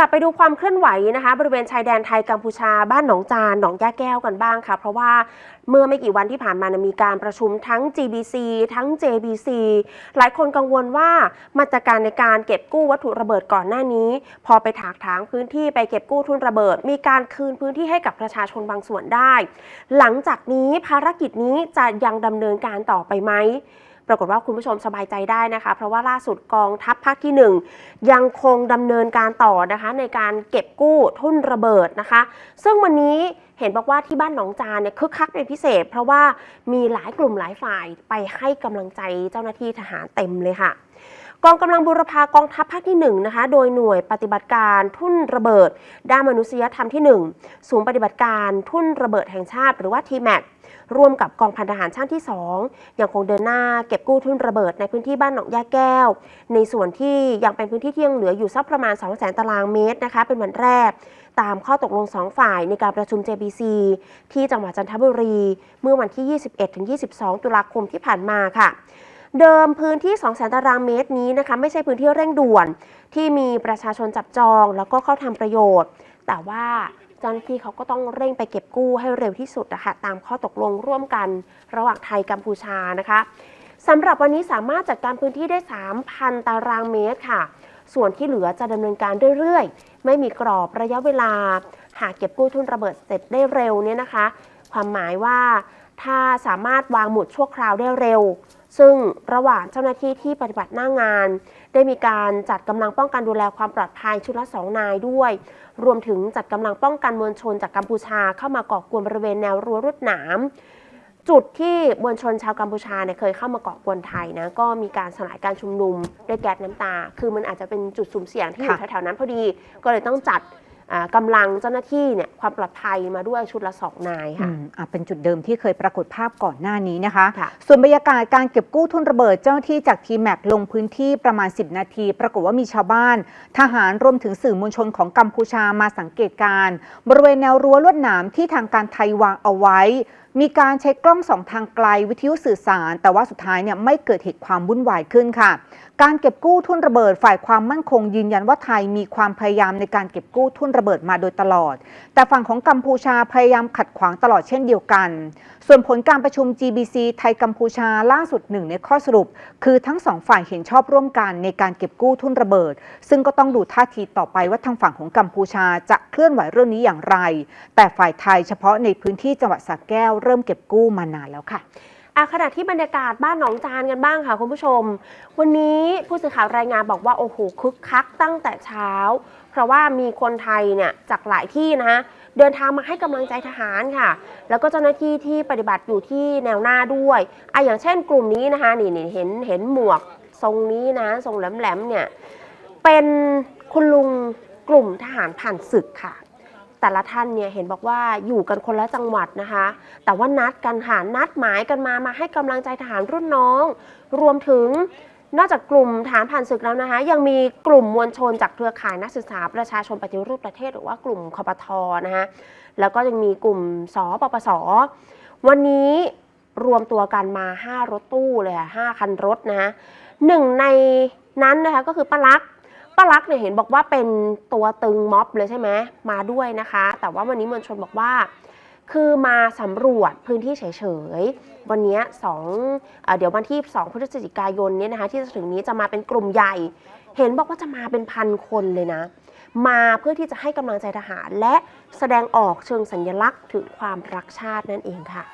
ลับไปดูความเคลื่อนไหวนะคะบริเวณชายแดนไทยกัมพูชาบ้านหนองจานหนองย่าแก้วกันบ้างค่ะ เพราะว่าเมื่อไม่กี่วันที่ผ่านมานะมีการประชุมทั้ง GBC ทั้ง JBC หลายคนกังวลว่ามาตรการในการเก็บกู้วัตถุระเบิดก่อนหน้านี้ พอไปถากถางพื้นที่ไปเก็บกู้ทุนระเบิด มีการคืนพื้นที่ให้กับประชาชนบางส่วนได้ หลังจากนี้ภารกิจนี้จะยังดำเนินการต่อไปไหม ปรากฏว่าคุณผู้ชมสบายใจได้นะคะ เพราะว่าล่าสุดกองทัพภาคที่ 1 ยังคงดำเนินการต่อนะคะในการเก็บกู้ทุ่นระเบิดนะคะ ซึ่งวันนี้เห็นบอกว่าที่บ้านหนองจานเนี่ยคึกคักเป็นพิเศษ เพราะว่ามีหลายกลุ่มหลายฝ่ายไปให้กำลังใจเจ้าหน้าที่ทหารเต็มเลยค่ะ กองกำลังบุรพากองทัพภาคที่1นะคะ โดยหน่วยปฏิบัติการทุ่นระเบิด ด้านมนุษยธรรมที่ 1 ศูนย์ปฏิบัติการทุ่นระเบิดแห่งชาติ หรือว่า t m a c ร่วมกับกองพันทหารช่างที่ 2 ยังคงเดินหน้าเก็บกู้ทุ่นระเบิดในพื้นที่บ้านหนองยาแก้ว ในส่วนที่ยังเป็นพื้นที่ที่ยังเหลืออยู่สักประมาณ 2 0 0 0 0ตารางเมตรนะคะ เป็นวันแรก ตามข้อตกลง 2 ฝ่ายในการประชุม JBC ที่จังหวัดจันทบุรี เมื่อวันที่ 21-22 ตุลาคมที่ผ่านมาค่ะ เดิมพื้นที่2 0 0 0 0ตารางเมตรนี้นะคะไม่ใช่พื้นที่เร่งด่วน ที่มีประชาชนจับจอง แล้วก็เข้าทำประโยชน์ แต่ว่าเจ้าหน้าที่เขาก็ต้องเร่งไปเก็บกู้ให้เร็วที่สุดนะคะตามข้อตกลงร่วมกันระหว่างไทยกัมพูชานะคะสำหรับวันนี้สามารถจัดการพื้นที่ได้ 3,000 ตารางเมตรค่ะ ส่วนที่เหลือจะดำเนินการเรื่อยๆ ไม่มีกรอบระยะเวลา หากเก็บกู้ทุนระเบิดเสร็จได้เร็วเนี่ยนะคะ ความหมายว่า ถ้าสามารถวางหมุดชั่วคราวได้เร็ว ซึ่งระหว่างเจ้าหน้าที่ที่ปฏิบัติหน้างาน ได้มีการจัดกำลังป้องกันดูแลความปลอดภัยชุดละสองนายด้วย รวมถึงจัดกำลังป้องกันมวลชนจากกัมพูชาเข้ามาก่อกวนบริเวณแนวรั้วรวดหนาม จุดที่มวลชนชาวกัมพูชาเนี่ยเคยเข้ามาก่อกวนไทยนะก็มีการสลายการชุมนุมด้วยแก๊สน้ำตา คือมันอาจจะเป็นจุดสุ่มเสี่ยงที่อยู่แถวๆนั้นพอดี ก็เลยต้องจัด กำลังเจ้าหน้าที่เนี่ยความปลอดภัยมาด้วยชุดละสองนายอืค่ะมอะเป็นจุดเดิมที่เคยปรากฏภาพก่อนหน้านี้นะคะค่ะส่วนบรรยากาศการเก็บกู้ทุนระเบิดเจ้าหน้าที่จากทีแม็กลงพื้นที่ประมาณ 10 นาที ปรากฏว่ามีชาวบ้าน ทหารรวมถึงสื่อมวลชนของกัมพูชามาสังเกตการณ์บริเวณแนวรั้วลวดหนามที่ทางการไทยวางเอาไว้มีการใช้กล้องสองทางไกลวิทยุสื่อสาร แต่ว่าสุดท้ายเนี่ยไม่เกิดเหตุความวุ่นวายขึ้นค่ะ การเก็บกู้ทุนระเบิดฝ่ายความมั่นคงยืนยันว่าไทยมีความพยายามในการเก็บกู้ทุนระเบิดมาโดยตลอด แต่ฝั่งของกัมพูชาพยายามขัดขวางตลอดเช่นเดียวกัน ส่วนผลการประชุม GBC ไทยกัมพูชาล่าสุดหนึ่งในข้อสรุป คือทั้งสองฝ่ายเห็นชอบร่วมกันในการเก็บกู้ทุนระเบิด ซึ่งก็ต้องดูท่าทีต่อไปว่าทางฝั่งของกัมพูชาจะเคลื่อนไหวเรื่องนี้อย่างไร แต่ฝ่ายไทยเฉพาะในพื้นที่จังหวัดสระแก้วเริ่มเก็บกู้มานานแล้วค่ะอาขณะที่บรรยากาศบ้านหนองจานกันบ้างค่ะคุณผู้ชม วันนี้ผู้สื่อข่าวรายงานบอกว่าโอ้โหคึกคักตั้งแต่เช้า เพราะว่ามีคนไทยเนี่ยจากหลายที่นะเดินทางมาให้กำลังใจทหารค่ะ แล้วก็เจ้าหน้าที่ที่ปฏิบัติอยู่ที่แนวหน้าด้วยอะอย่างเช่นกลุ่มนี้นะคะนี่นี่เห็นเห็นหมวกทรงนี้นะทรงแหลมๆเนี่ยเป็นคุณลุงกลุ่มทหารผ่านศึกค่ะ แต่ละท่านเนี่ยเห็นบอกว่าอยู่กันคนละจังหวัดนะคะ แต่ว่านัดกันค่ะนัดหมายกันมามาให้กำลังใจทหารรุ่นน้อง รวมถึงนอกจากกลุ่มฐานผ่านศึกแล้วนะคะ ยังมีกลุ่มมวลชนจากเครือข่ายนักศึกษาประชาชนปฏิรูปประเทศ หรือว่ากลุ่มคอปทนะคะแล้วก็ยังมีกลุ่มสปปส วันนี้รวมตัวกันมา 5 รถตู้เลยค่ะ5คันรถนะหนึ่งในนั้นนะคะก็คือป้าลักษ ป้าลักเนี่ยเห็นบอกว่าเป็นตัวตึงม็อบเลยใช่ไหมมาด้วยนะคะ แต่ว่าวันนี้มวลชนบอกว่า คือมาสำรวจพื้นที่เฉยๆ วันนี้สองเอ่อเดี๋ยววันที่ 2 พฤศจิกายนเนี่ยนะคะ ที่จะถึงนี้จะมาเป็นกลุ่มใหญ่ เห็นบอกว่าจะมาเป็นพันคนเลยนะ มาเพื่อที่จะให้กำลังใจทหาร และแสดงออกเชิงสัญลักษณ์ถึงความรักชาตินั่นเองค่ะ